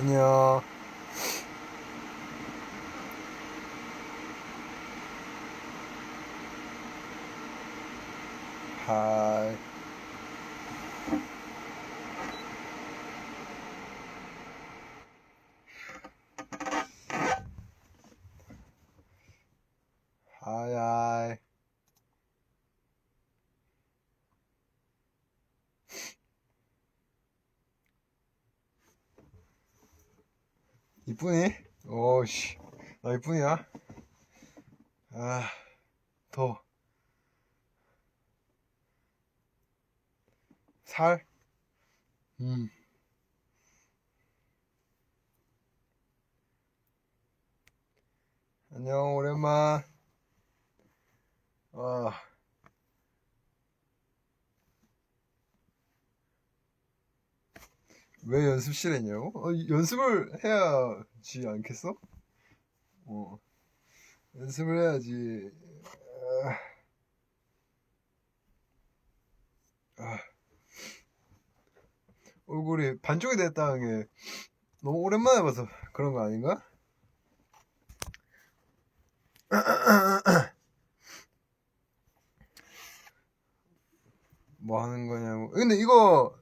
안녕. 하 이쁘니? 오씨, 나 이쁘냐? 아, 더. 살? 음. 안녕, 오랜만. 아, 왜 연습실에 있냐고? 어, 연습을 해야지 않겠어? 어, 연습을 해야지. 아, 아. 얼굴이 반쪽이 됐다는 게 너무 오랜만에 봐서 그런 거 아닌가? 뭐 하는 거냐고. 근데 이거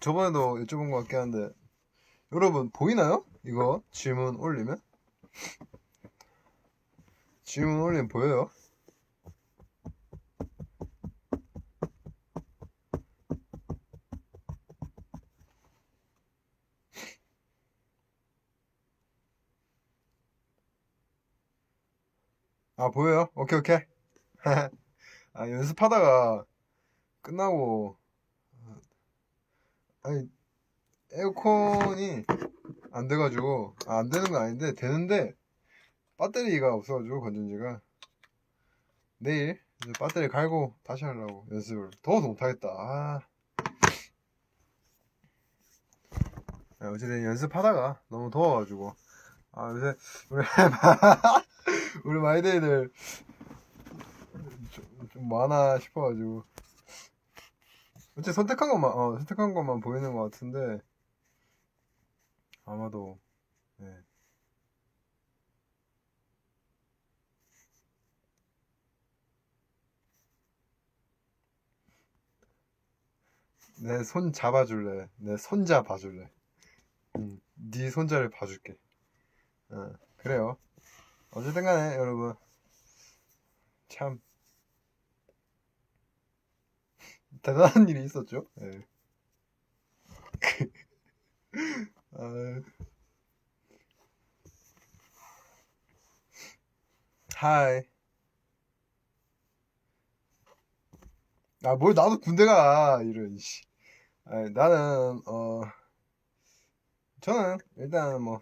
저번에도 여쭤본 것 같긴 한데 여러분 보이나요? 이거 질문 올리면? 질문 올리면 보여요? 아 보여요? 오케이 오케이 아 연습하다가 끝나고 아니 에어컨이 안 돼가지고 아, 안 되는 건 아닌데 되는데 배터리가 없어가지고 건전지가. 내일 이제 배터리 갈고 다시 하려고 연습을 더워서 못하겠다. 아. 아, 어쨌든 연습하다가 너무 더워가지고. 아 요새 우리 우리 마이데이들 좀, 좀 많아 싶어가지고 어째 선택한 것만 어 선택한 것만 보이는 것 같은데 아마도 네. 내 손 잡아줄래? 내 손자 봐줄래? 응, 네 손자를 봐줄게. 어, 그래요. 어쨌든 간에 여러분. 참 대단한 일이 있었죠. 예. 아, 하이. 아, 뭘 나도 군대 가. 이런, 씨. 아니, 나는, 어, 저는, 일단 뭐,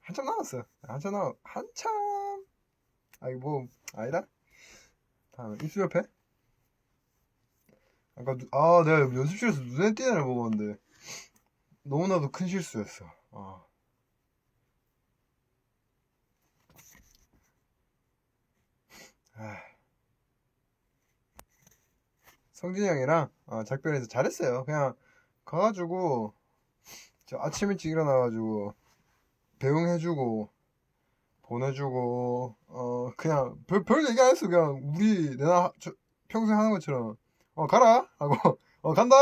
한참 남았어요. 한참 남, 한참, 아니, 뭐, 아니다? 다음, 입술 옆에? 아까, 누- 아, 내가 연습실에서 눈에 띄는 걸 먹었는데, 너무나도 큰 실수였어. 아. 아. 성진이 형이랑 어, 작별해서 잘했어요. 그냥 가가지고 저 아침 일찍 일어나가지고 배웅해주고 보내주고 어 그냥 별, 별 얘기 안 했어. 그냥 우리 내가 저- 평소에 하는 것처럼 어 가라. 하고 어 간다.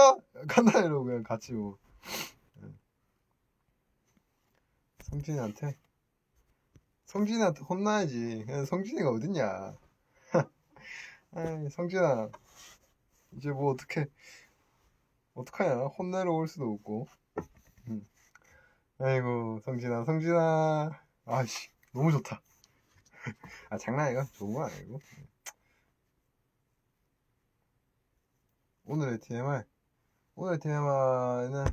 간다. 이러고 그냥 같이 뭐. 성진이한테? 성진이한테 혼나야지. 그냥 성진이가 어딨냐. 아이, 성진아. 이제 뭐 어떻게 어떡하냐. 혼내러 올 수도 없고. 음. 아이고 성진아 성진아. 아씨 너무 좋다. 아 장난이야. 좋은 건 아니고 오늘의 TMI 오늘의 TMI는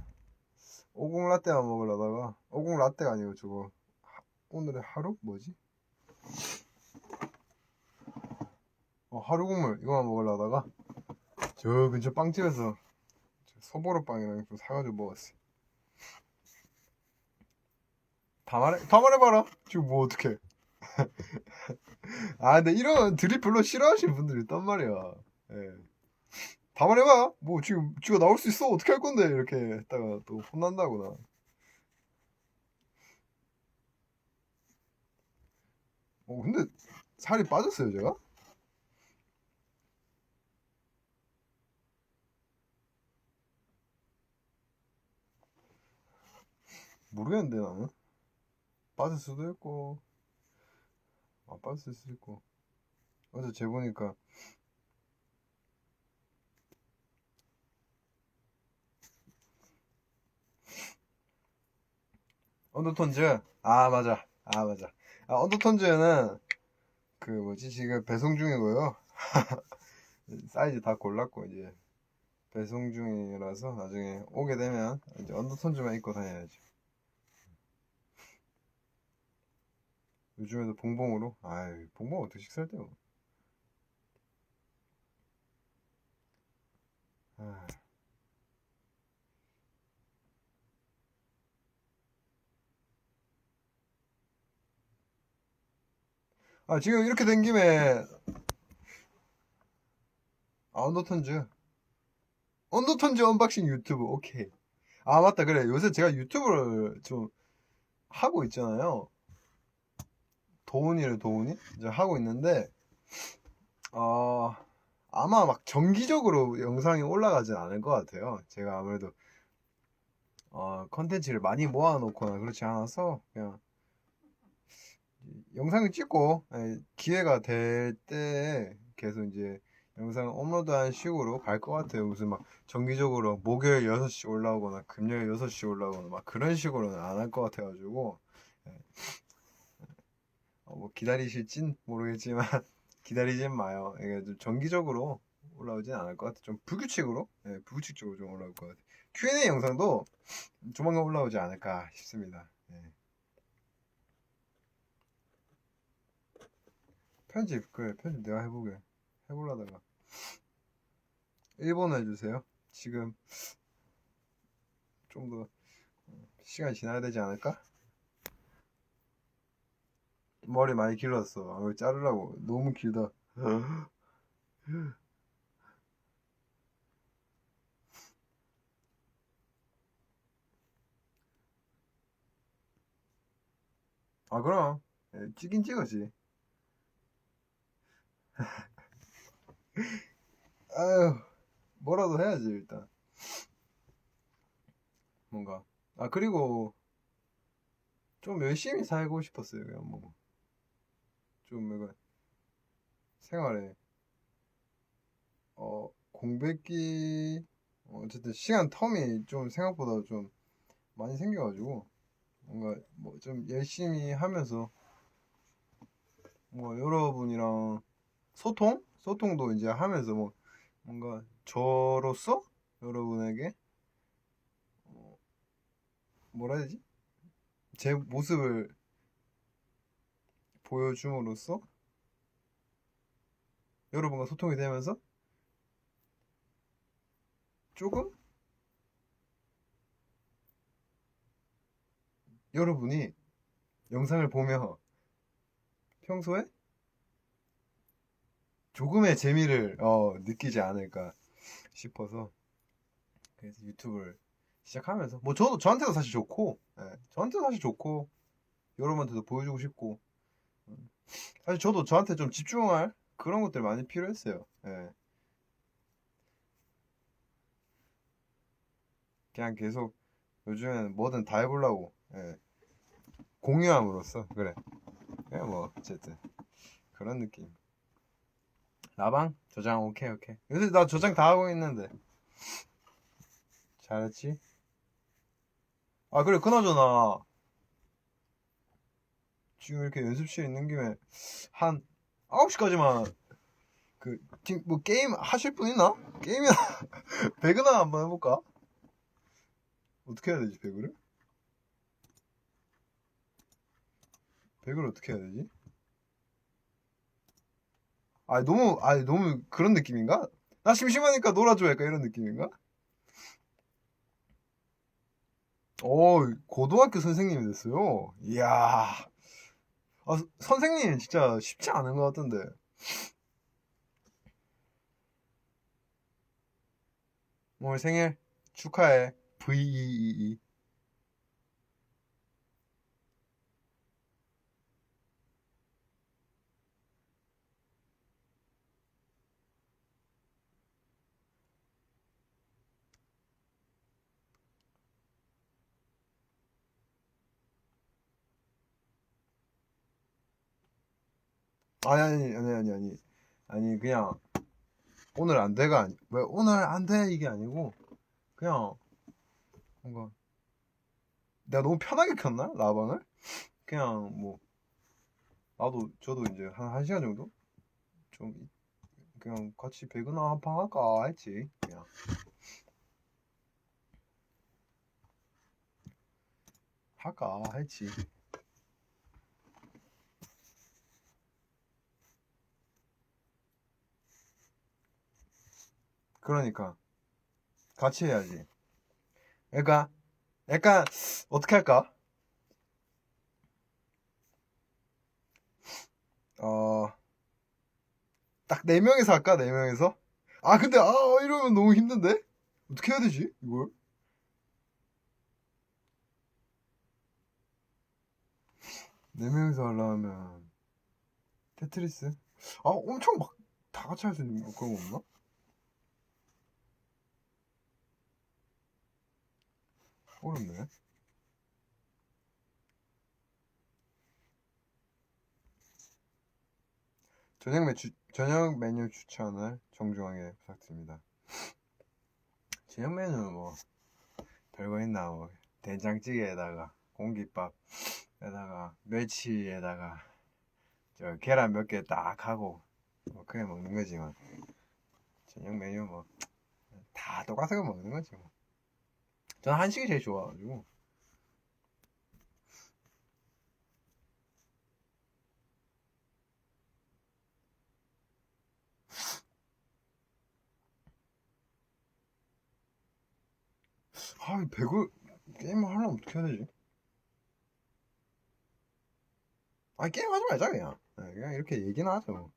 오공 라떼만 먹으려다가 오공 라떼가 아니고 저거 하- 오늘의 하루? 뭐지? 어 하루 국물 이거만 먹으려다가 저 근처 빵집에서 저 소보로 빵이랑 좀 사가지고 먹었어 다 말해 다 말해봐라. 지금 뭐 어떡해. 아 근데 이런 드립 별로 싫어하시는 분들이 있단 말이야. 예. 다 말해봐. 뭐 지금 쥐가 나올 수 있어. 어떻게 할 건데 이렇게 했다가 또 혼난다고 나. 어 근데 살이 빠졌어요 제가? 모르겠는데 나는 빠질 수도 있고 안 빠질 수도 있고 어제 재보니까 언더톤즈? 아 맞아. 아 맞아. 아 언더톤즈는 그 뭐지? 지금 배송 중이고요. 사이즈 다 골랐고 이제 배송 중이라서 나중에 오게 되면 이제 언더톤즈만 입고 다녀야죠 요즘에도 봉봉으로? 아이 봉봉 어떻게 식사할 때요? 아. 아, 지금 이렇게 된 김에, 아, 언더턴즈. 언더턴즈 언박싱 유튜브, 오케이. 아, 맞다, 그래. 요새 제가 유튜브를 좀 하고 있잖아요. 도훈이를 도훈이? 이제 하고 있는데, 어, 아마 막 정기적으로 영상이 올라가진 않을 것 같아요. 제가 아무래도, 어, 컨텐츠를 많이 모아놓거나 그렇지 않아서, 그냥, 영상을 찍고 예, 기회가 될 때 계속 이제 영상 업로드한 식으로 갈 것 같아요. 무슨 막 정기적으로 목요일 6시 올라오거나 금요일 6시 올라오거나 막 그런 식으로는 안 할 것 같아가지고 예. 어, 뭐 기다리실진 모르겠지만 기다리진 마요. 이게 좀 정기적으로 올라오진 않을 것 같아요. 좀 불규칙으로 예, 불규칙적으로 좀 올라올 것 같아요. Q&A 영상도 조만간 올라오지 않을까 싶습니다. 예. 편집 그래 편집 내가 해보게 해보려다가. 일본어 해주세요. 지금 좀 더 시간이 지나야 되지 않을까? 머리 많이 길렀어. 아, 자르라고. 너무 길다. 아 그럼. 예, 찍긴 찍었지 아유, 뭐라도 해야지, 일단. 뭔가. 아, 그리고, 좀 열심히 살고 싶었어요, 그냥 뭐. 좀, 이거, 생활에, 어, 공백기, 어, 어쨌든 시간 텀이 좀 생각보다 좀 많이 생겨가지고, 뭔가, 뭐, 좀 열심히 하면서, 뭐, 여러분이랑, 소통? 소통도 이제 하면서 뭐 뭔가 저로서 여러분에게 어, 뭐라 해야 되지? 제 모습을 보여줌으로써 여러분과 소통이 되면서 조금 여러분이 영상을 보며 평소에 조금의 재미를 어, 느끼지 않을까 싶어서 그래서 유튜브를 시작하면서 뭐 저도 저한테도 사실 좋고 예, 저한테도 사실 좋고 여러분한테도 보여주고 싶고 음, 사실 저도 저한테 좀 집중할 그런 것들 많이 필요했어요. 예. 그냥 계속 요즘에는 뭐든 다 해보려고 예. 공유함으로써 그래. 그냥 뭐 어쨌든 그런 느낌. 라방? 저장 오케이 오케이 요새 나 저장 다 하고 있는데 잘했지? 아 그래 그나저나 지금 이렇게 연습실에 있는 김에 한 9시까지만 그, 지금 뭐 게임 하실 분 있나? 게임이나, 배그나 한번 해볼까? 어떻게 해야 되지, 배그를? 배그를 어떻게 해야 되지? 아 너무 아 너무 그런 느낌인가? 나 심심하니까 놀아줘 약간 이런 느낌인가? 오 고등학교 선생님이 됐어요. 이야 아, 선생님 진짜 쉽지 않은 것 같던데. 오늘 생일 축하해. V-E-E-E. 아니, 아니, 아니, 아니, 아니. 아니, 그냥, 오늘 안 돼가, 아니, 왜, 오늘 안 돼, 이게 아니고, 그냥, 뭔가, 내가 너무 편하게 켰나? 라방을? 그냥, 뭐, 나도, 저도 이제 한, 한 시간 정도? 좀, 그냥 같이 배그나 한 판 할까 했지, 그냥. 할까 했지. 그러니까 같이 해야지. 그러니까 약간 어떻게 할까? 어, 딱 네 명이서 할까? 네 명이서? 아 근데 아 이러면 너무 힘든데? 어떻게 해야 되지? 이걸? 네 명이서 하려면 테트리스? 아 엄청 막 다 같이 할 수 있는 그런 거 없나? 어렵네. 저녁, 메, 주, 저녁 메뉴 추천을 정중하게 부탁드립니다. 저녁 메뉴는 뭐, 별거 있나, 뭐, 된장찌개에다가, 공깃밥에다가, 멸치에다가, 저, 계란 몇 개 딱 하고, 뭐, 그래 먹는 거지만, 저녁 메뉴 뭐, 다 똑같은 거 먹는 거지, 뭐. 저는 한식이 제일 좋아가지고. 아, 이 배그 게임을 하려면 어떻게 해야 되지? 아, 게임 하지 말자, 그냥. 네, 그냥 이렇게 얘기나 하죠. 뭐.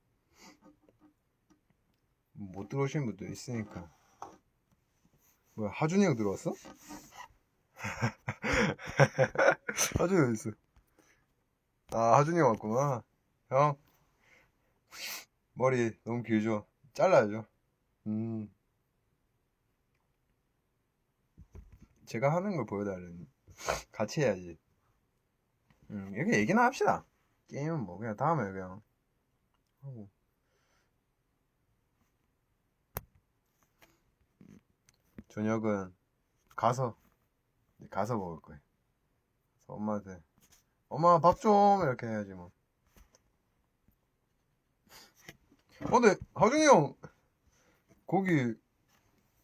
못 들어오신 분도 있으니까. 뭐야, 하준이 형 들어왔어? 하준이 어디 있어? 아, 하준이 형 왔구나. 형, 머리 너무 길죠? 잘라야죠. 음. 제가 하는 걸 보여달라니. 같이 해야지. 음, 이렇게 얘기나 합시다. 게임은 뭐, 그냥 다음에 그냥 하고. 저녁은 가서 가서 먹을 거예요. 엄마한테 엄마 밥 좀 이렇게 해야지 뭐. 어, 근데 하준이 형 거기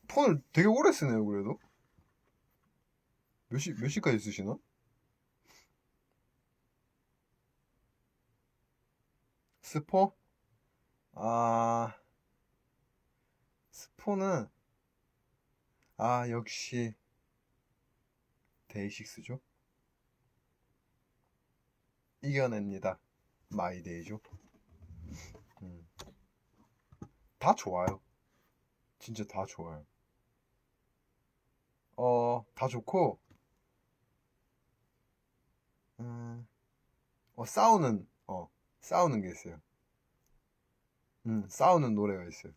폰을 되게 오래 쓰네요 그래도. 몇 시, 몇 시까지 쓰시나? 스포? 아, 스포는, 아, 역시, 데이식스죠? 이겨냅니다. 마이데이죠? 음. 다 좋아요. 진짜 다 좋아요. 어, 다 좋고, 음, 어, 싸우는, 어, 싸우는 게 있어요. 음, 싸우는 노래가 있어요.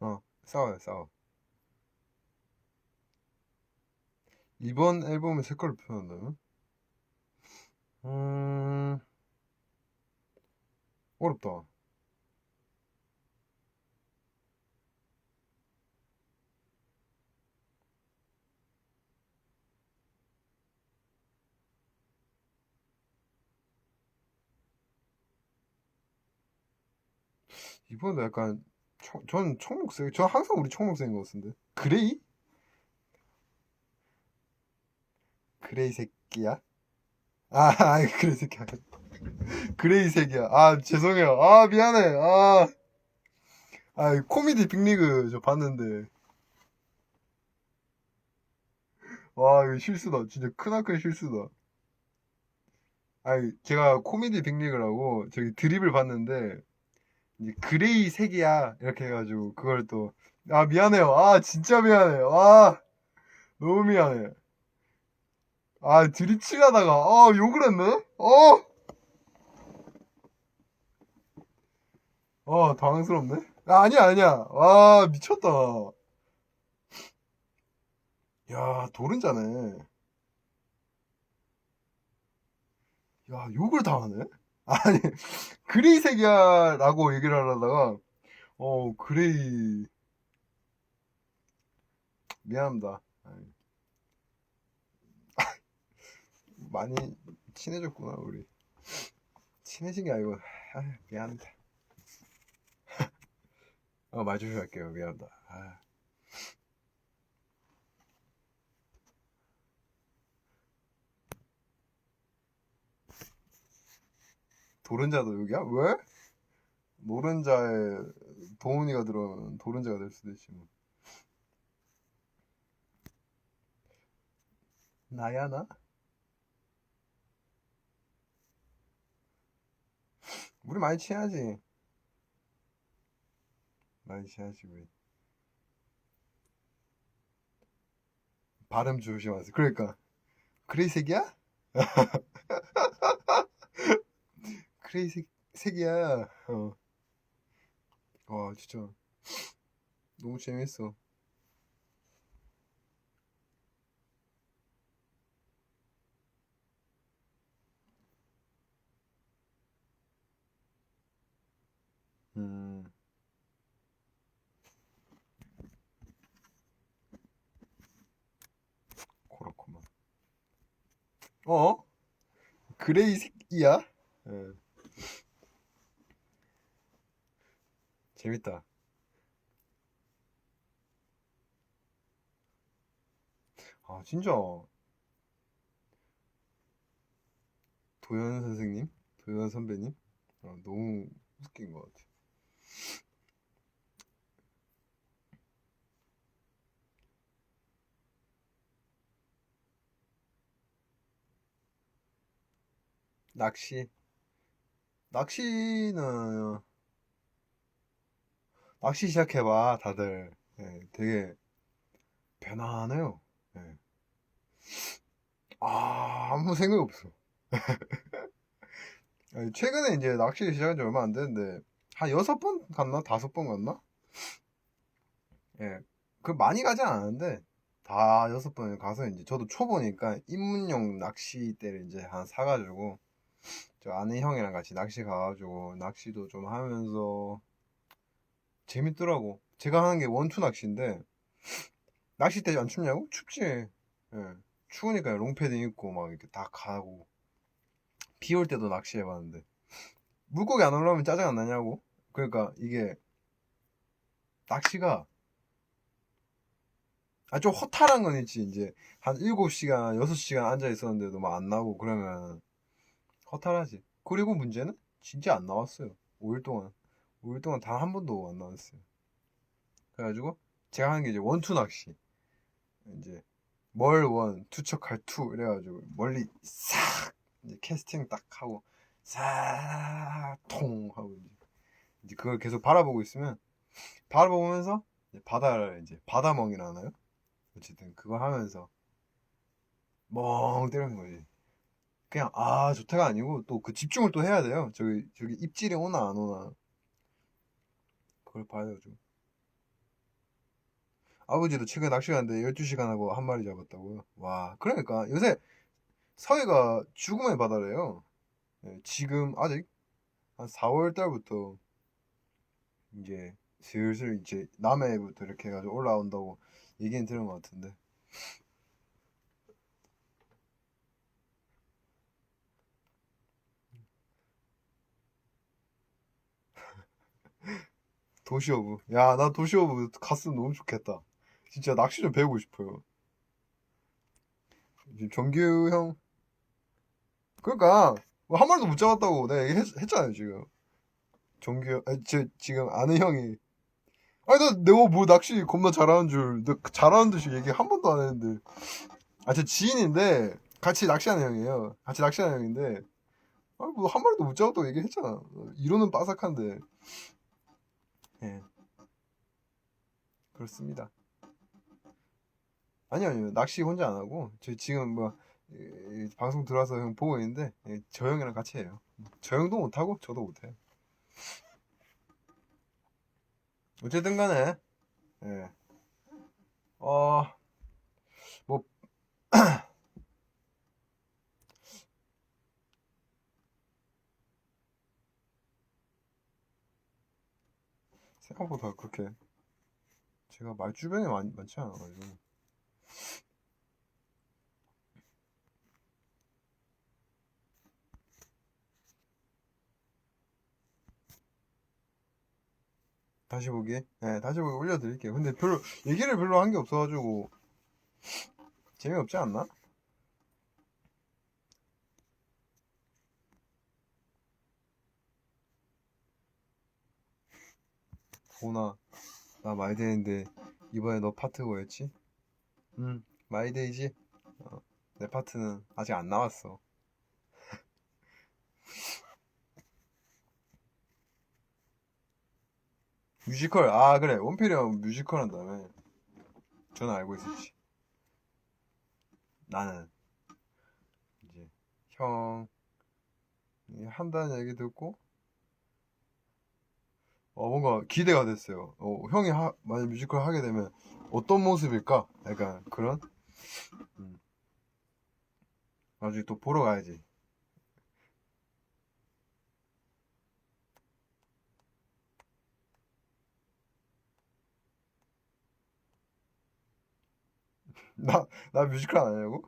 어, 싸워요, 싸워. 이번 앨범의 색깔을 표현한다면? 음, 어렵다. 이번에도 약간, 청, 전 청록색, 전 항상 우리 청록색인 것 같은데. 그레이? 그레이 새끼야? 아, 그레이 새끼야. 그레이 색이야. 아, 죄송해요. 아, 미안해. 아, 아, 코미디 빅리그 저 봤는데. 와, 이거 실수다. 진짜 크나큰 실수다. 아니, 제가 코미디 빅리그를 하고, 저기 드립을 봤는데, 그레이 색이야. 이렇게 해가지고, 그걸 또, 아, 미안해요. 아, 진짜 미안해요. 아, 너무 미안해. 아, 드립 치려다가, 아, 욕을 했네? 어! 어, 당황스럽네? 아, 아니야, 아니야. 와, 미쳤다. 야, 도른자네. 야, 욕을 당하네? 아니, 그레이 색이야, 라고 얘기를 하려다가, 어, 그레이. 미안합니다. 많이 친해졌구나, 우리. 친해진 게 아니고, 아, 미안합니다. 어, 말 조심할게요. 미안합니다. 아. 도른자도 여기야? 왜? 노른자에 도훈이가 들어오면 도른자가 될 수도 있지 뭐. 나야 나? 우리 많이 친하지. 많이 친하지 우리. 발음 조심하세요. 그러니까 그레이 색이야? 그레이 색 색이야. 어. 와 진짜 너무 재밌어. 음. 그렇구만. 어? 그레이 색이야? 예. 재밌다. 아, 진짜. 도현 선생님? 도현 선배님? 어, 너무 웃긴 것 같아. 낚시. 낚시는, 낚시 시작해봐, 다들. 예, 되게 편안해요. 예. 아, 아무 생각 없어. 최근에 이제 낚시 시작한 지 얼마 안 됐는데, 한 여섯 번 갔나? 다섯 번 갔나? 예. 그 많이 가진 않았는데, 다 여섯 번 가서 이제 저도 초보니까 입문용 낚시대를 이제 하나 사가지고, 저 아는 형이랑 같이 낚시 가가지고, 낚시도 좀 하면서, 재밌더라고. 제가 하는 게 원투 낚시인데, 낚싯대 안 춥냐고? 춥지. 예. 추우니까 롱패딩 입고 막 이렇게 다 가고. 비 올 때도 낚시해봤는데. 물고기 안 올라오면 짜증 안 나냐고? 그러니까 이게, 낚시가, 아, 좀 허탈한 건 있지. 이제, 한 7시간, 6시간 앉아 있었는데도 막 안 나오고 그러면, 허탈하지. 그리고 문제는 진짜 안 나왔어요. 5일 동안. 5일 동안 단 한 번도 안 나왔어요. 그래가지고, 제가 하는 게 이제 원투 낚시. 이제, 멀 원, 투척할 투. 이래가지고, 멀리 싹! 이제 캐스팅 딱 하고, 싹! 통! 하고, 이제, 이제 그걸 계속 바라보고 있으면, 바라보면서, 이제 바다를 이제, 바다멍이라 하나요? 어쨌든, 그거 하면서, 멍 때리는 거지. 그냥, 아, 좋다가 아니고, 또 그 집중을 또 해야 돼요. 저기, 저기 입질이 오나 안 오나. 그걸 봐야 되죠. 아버지도 최근에 낚시 갔는데 12시간 하고 한 마리 잡았다고요. 와, 그러니까 요새 서해가 죽음의 바다래요. 예, 지금 아직 한 4월 달부터 이제 슬슬 이제 남해부터 이렇게 해가지고 올라온다고 얘기는 들은 것 같은데. 도시어부. 야, 나 도시어부 갔으면 너무 좋겠다. 진짜 낚시 좀 배우고 싶어요. 지금 정규 형. 그러니까 뭐 한 마리도 못 잡았다고 내가 얘기했 잖아요 지금. 정규 형, 아니, 제, 지금 아는 형이. 아니 나 내가 뭐 낚시 겁나 잘하는 줄, 나 잘하는 듯이 얘기 한 번도 안 했는데 아, 제 지인인데, 같이 낚시하는 형이에요. 같이 낚시하는 형인데, 아, 뭐, 한 마리도 못 잡았다고 얘기했잖아. 이론은 빠삭한데. 예. 그렇습니다. 아니요, 아니요. 낚시 혼자 안 하고, 저 지금 뭐, 이- 이 방송 들어와서 형 보고 있는데, 예, 저 형이랑 같이 해요. 저 형도 못하고, 저도 못해요. 어쨌든 간에, 예. 어, 뭐, 생각보다 그렇게, 제가 말 주변에 많, 많지 않아가지고. 다시 보기? 네, 다시 보기 올려드릴게요. 근데 별로, 얘기를 별로 한 게 없어가지고, 재미없지 않나? 보나, 나 마이데이인데, 이번에 너 파트 뭐였지? 응, 마이데이지? 어, 내 파트는 아직 안 나왔어. 뮤지컬, 아, 그래. 원필이 형 뮤지컬 한다며. 저는 알고 있었지. 나는, 이제, 형, 이 한다는 얘기 듣고, 어, 뭔가 기대가 됐어요. 어, 형이 하, 만약 뮤지컬 하게 되면 어떤 모습일까? 약간 그런? 음. 나중에 또 보러 가야지. 나, 나 뮤지컬 안 하냐고?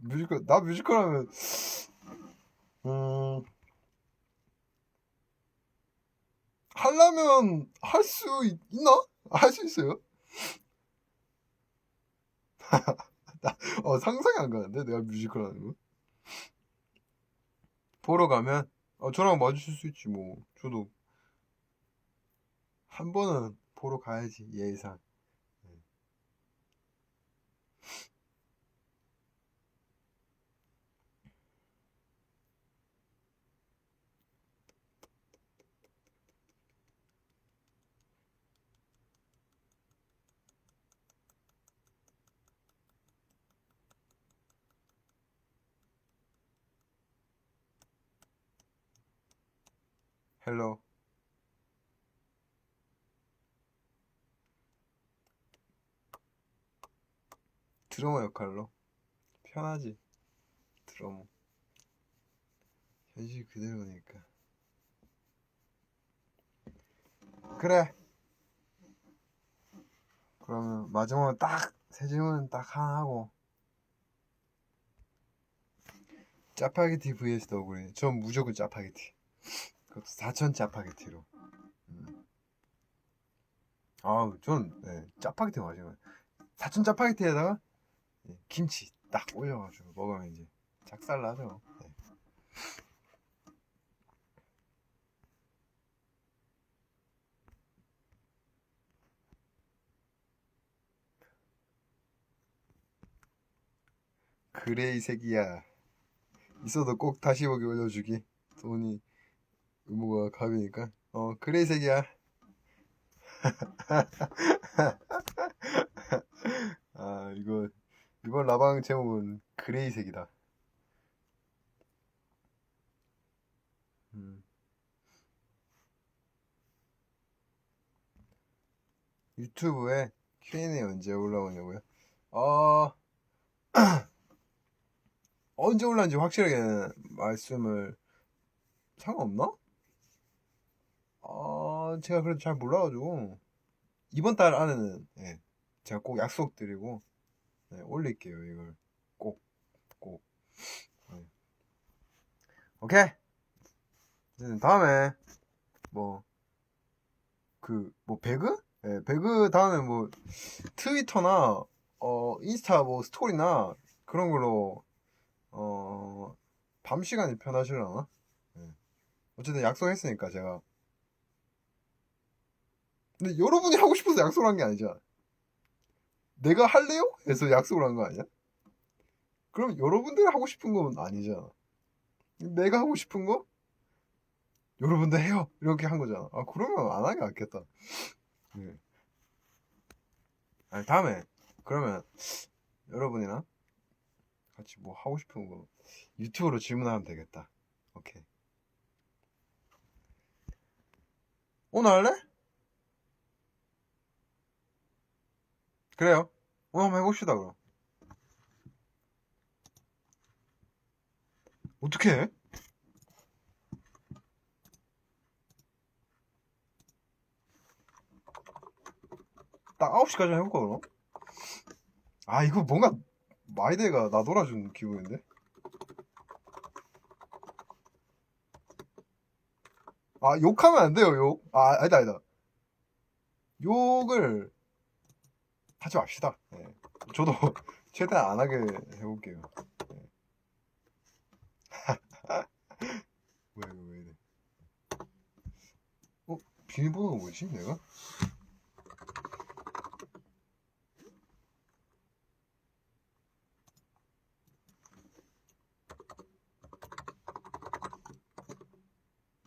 뮤지컬, 나 뮤지컬 하면, 음, 하려면 할 수 있나? 할 수 있어요? 나, 어, 상상이 안 가는데? 내가 뮤지컬 하는 거? 보러 가면, 어, 저랑 마주칠 수 있지, 뭐. 저도, 한 번은 보러 가야지, 예의상. 헬로. 드러머 역할로. 편하지. 드러머. 현실 그대로니까. 그래. 그러면 마지막으로 딱, 세 질문 딱 하나 하고. 짜파게티 vs 너구리. 전 무조건 짜파게티. 4천 짜파게티로. 음. 아우, 전, 네, 짜파게티 맛있어요. 4천 짜파게티에다가, 예, 김치 딱 올려가지고 먹으면 이제 작살나죠. 네. 그래, 이 새끼야. 있어도 꼭 다시 보기 올려주기. 돈이 의무가 갑이니까. 어, 그래, 이 새끼야. 아, 이거, 이번 라방 제목은 그레이색이다. 음. 유튜브에 Q&A 언제 올라오냐고요? 어, 언제 올라온지 확실하게 말씀을 상관없나? 어, 제가 그래도 잘 몰라가지고 이번 달 안에는 예, 제가 꼭 약속드리고 네, 올릴게요 이걸 꼭 꼭. 네. 오케이. 이제 다음에 뭐 그 뭐 배그? 예, 배그 다음에 뭐 트위터나 어 인스타 뭐 스토리나 그런 걸로 어 밤 시간이 편하시려나? 예. 어쨌든 약속했으니까 제가 근데 여러분이 하고 싶어서 약속을 한 게 아니잖아. 내가 할래요? 해서 약속을 한 거 아니야? 그럼 여러분들이 하고 싶은 건 아니잖아. 내가 하고 싶은 거? 여러분들 해요. 이렇게 한 거잖아. 아, 그러면 안 하는 게 낫겠다. 네. 아니, 다음에, 그러면, 여러분이랑 같이 뭐 하고 싶은 거 유튜브로 질문하면 되겠다. 오케이. 오늘 할래? 그래요. 오늘 한번 해봅시다, 그럼. 어떻게 해? 딱 9시까지 해볼까, 그럼? 아, 이거 뭔가, 마이데이가 나돌아준 기분인데? 아, 욕하면 안 돼요, 욕. 아, 아니다, 아니다. 욕을 하지 맙시다. 예. 저도 최대한 안 하게 해볼게요. 예. 왜, 이거 왜 이래. 어? 비밀번호가 뭐지, 내가?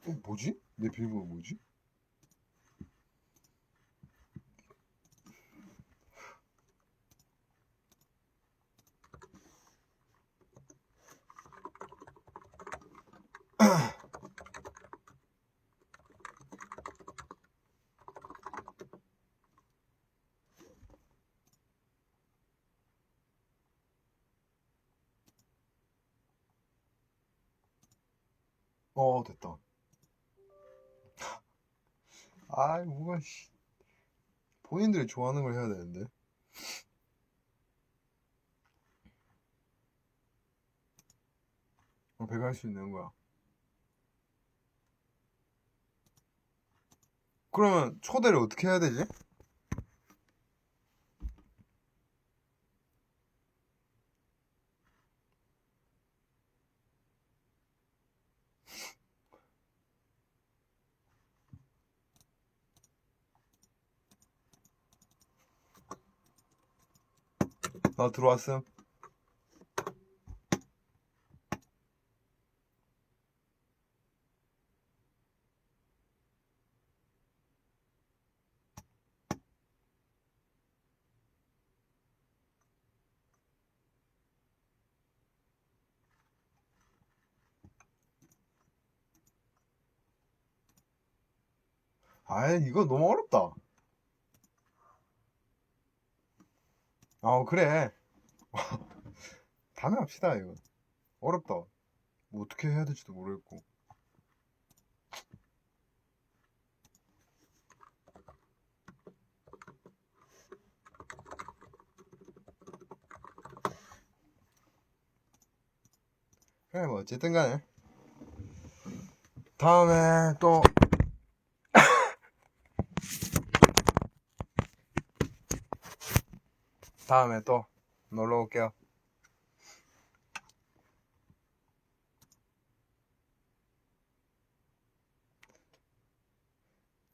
어, 뭐지? 내 비밀번호 뭐지? 어, 됐다. 아이, 뭐가, 씨. 본인들이 좋아하는 걸 해야 되는데. 어, 배가 할 수 있는 거야. 그러면 초대를 어떻게 해야 되지? 나 들어왔음. 아이, 이거 너무 어렵다. 아, 그래. 다음에 합시다, 이거. 어렵다. 뭐 어떻게 해야 될지도 모르겠고. 그래, 뭐, 어쨌든 간에. 다음에 또, 다음에 또 놀러 올게요.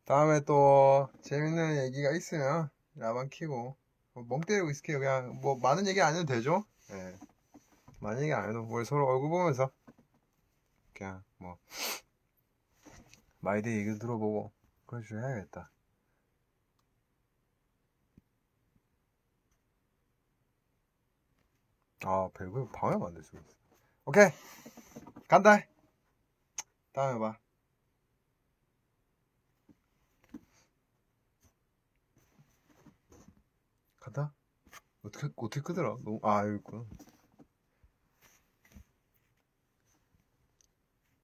다음에 또 재밌는 얘기가 있으면 라방 키고 뭐멍 때리고 있을게요. 그냥 뭐 많은 얘기 안 해도 되죠? 예. 많은 얘기 안 해도 우리 서로 얼굴 보면서 그냥 뭐 마이데이 얘기도 들어보고 그런 식으로 해야겠다. 아, 방해하면 안될 수가 있어. 오케이. 간다. 다음에 봐. 간다? 어떻게, 어떻게 끄더라? 너무, 아, 여기 있구나.